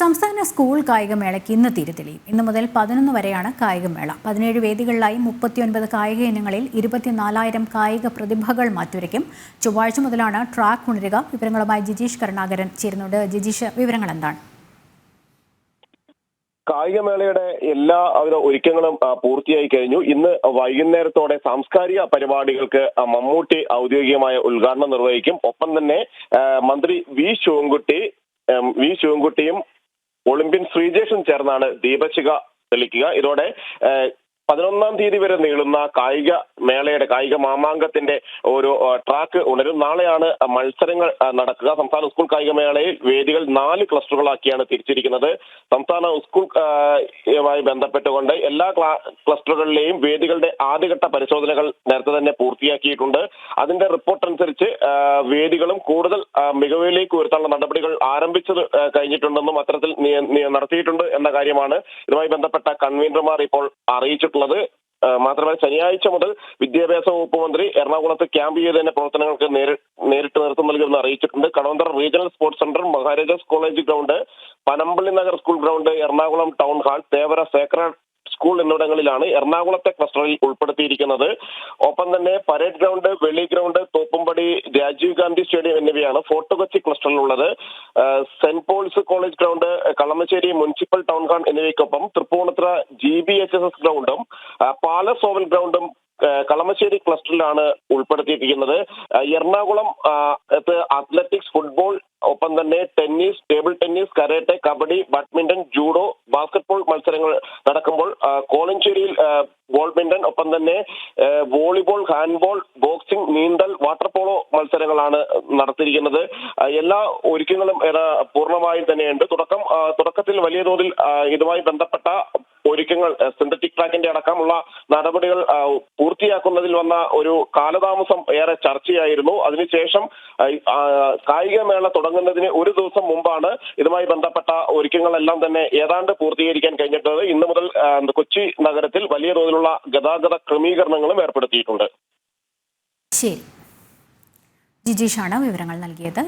സംസ്ഥാന സ്കൂൾ കായികമേളയ്ക്ക് ഇന്ന് തിരിതെളിയും ഇന്ന് മുതൽ പതിനൊന്ന് വരെയാണ് കായികമേള. പതിനേഴ് വേദികളിലായി മുപ്പത്തിയൊൻപത് കായിക ഇനങ്ങളിൽ ഇരുപത്തിനാലായിരം കായിക പ്രതിഭകൾ മാറ്റുരയ്ക്കും. ചൊവ്വാഴ്ച മുതലാണ് ട്രാക്ക് ഉണരുക. വിവരങ്ങളുമായി ജിജീഷ് കരുണാകരൻ ചേരുന്നുണ്ട്. ജിജീഷ് വിവരങ്ങൾ എന്താണ് കായികമേളയുടെ എല്ലാ ഒരുക്കങ്ങളും പൂർത്തിയായി കഴിഞ്ഞു. ഇന്ന് വൈകുന്നേരത്തോടെ സാംസ്കാരിക പരിപാടികൾക്ക് മമ്മൂട്ടി ഔദ്യോഗികമായ ഉദ്ഘാടനം നിർവഹിക്കും. ഒപ്പം തന്നെ മന്ത്രി വി ശിവൻകുട്ടി വി ശിവൻകുട്ടിയും ഒളിമ്പ്യൻ ശ്രീജേഷും ചേർന്നാണ് ദീപശിഖ തെളിക്കുക. ഇതോടെ പതിനൊന്നാം തീയതി വരെ നീളുന്ന കായിക മേളയുടെ കായിക മാമാങ്കത്തിന്റെ ഒരു ട്രാക്ക് ഉണരും. നാളെയാണ് മത്സരങ്ങൾ നടക്കുക. സംസ്ഥാന സ്കൂൾ കായിക മേളയിൽ വേദികൾ നാല് ക്ലസ്റ്ററുകളാക്കിയാണ് തിരിച്ചിരിക്കുന്നത്. സംസ്ഥാന സ്കൂൾ യുമായി ബന്ധപ്പെട്ടുകൊണ്ട് എല്ലാ ക്ലാ- ക്ലസ്റ്ററുകളിലെയും വേദികളുടെ ആദ്യഘട്ട പരിശോധനകൾ നേരത്തെ തന്നെ പൂർത്തിയാക്കിയിട്ടുണ്ട്. അതിന്റെ റിപ്പോർട്ട് അനുസരിച്ച് വേദികളും കൂടുതൽ മികവിലേക്ക് ഉയർത്താനുള്ള നടപടികൾ ആരംഭിച്ചത് കഴിഞ്ഞിട്ടുണ്ടെന്നും അത്തരത്തിൽ നടത്തിയിട്ടുണ്ട് എന്ന കാര്യമാണ്. ഇതുമായി ബന്ധപ്പെട്ട കൺവീനർമാർ ഇപ്പോൾ അറിയിച്ചിട്ടുള്ളത് ആ, മാത്രമല്ല ശനിയാഴ്ച മുതൽ വിദ്യാഭ്യാസ വകുപ്പ് മന്ത്രി എറണാകുളത്ത് ക്യാമ്പ് ചെയ്തതിന്റെ പ്രവർത്തനങ്ങൾക്ക് നേരിട്ട് നേതൃത്വം നൽകുമെന്ന് അറിയിച്ചിട്ടുണ്ട്. Kadavanthra regional sports centre Maharaja's college ground Panampilly Nagar school ground Ernakulam town hall Thevara sacred school എന്നിവിടങ്ങളിലാണ് എറണാകുളത്തെ ക്ലസ്റ്ററിൽ ഉൾപ്പെടുത്തിയിരിക്കുന്നത്. ഒപ്പം തന്നെ parade ground Veli ground Thoppumpady Rajiv Gandhi stadium എന്നിവയാണ് fort Kochi ക്ലസ്റ്ററിലുള്ളത് saint Paul's college ground Kalamassery municipal town hall എന്നിവയ്ക്കൊപ്പം Tripunithura G B H S S ഗ്രൗണ്ടും palace oval ഗ്രൗണ്ടും കളമശ്ശേരി ക്ലസ്റ്ററിലാണ് ഉൾപ്പെടുത്തിയിരിക്കുന്നത്. എറണാകുളം അത്ലറ്റിക്സ് ഫുട്ബോൾ ഒപ്പം തന്നെ tennis table tennis karate kabaddi badminton judo basketball മത്സരങ്ങൾ നടക്കുമ്പോൾ കോളഞ്ചേരിയിൽ ബോൾമിന്റൺ ഒപ്പം തന്നെ വോളിബോൾ ഹാൻഡ്ബോൾ ബോക്സിംഗ് നീന്തൽ വാട്ടർ പോളോ മത്സരങ്ങളാണ് നടത്തിയിരിക്കുന്നത്. എല്ലാ ഒരുക്കങ്ങളും പൂർണമായും തന്നെയുണ്ട്. തുടക്കം തുടക്കത്തിൽ വലിയ തോതിൽ ഇതുമായി ബന്ധപ്പെട്ട ഒരുക്കങ്ങൾ സിന്തറ്റിക് ട്രാക്കിന്റെ അടക്കമുള്ള നടപടികൾ പൂർത്തിയാക്കുന്നതിൽ വന്ന ഒരു കാലതാമസം ഏറെ ചർച്ചയായിരുന്നു. അതിനുശേഷം കായിക മേള കായികമേള തുടങ്ങുന്നതിന് ഒരു ദിവസം മുമ്പാണ് ഇതുമായി ബന്ധപ്പെട്ട ഒരുക്കങ്ങളെല്ലാം തന്നെ ഏതാണ്ട് പൂർത്തീകരിക്കാൻ കഴിഞ്ഞിട്ടുള്ളത്. ഇന്ന് മുതൽ കൊച്ചി നഗരത്തിൽ വലിയ തോതിലുള്ള ഗതാഗത ക്രമീകരണങ്ങളും ഏർപ്പെടുത്തിയിട്ടുണ്ട്. ശരി. ജിജീഷാണ് വിവരങ്ങൾ നൽകിയത്.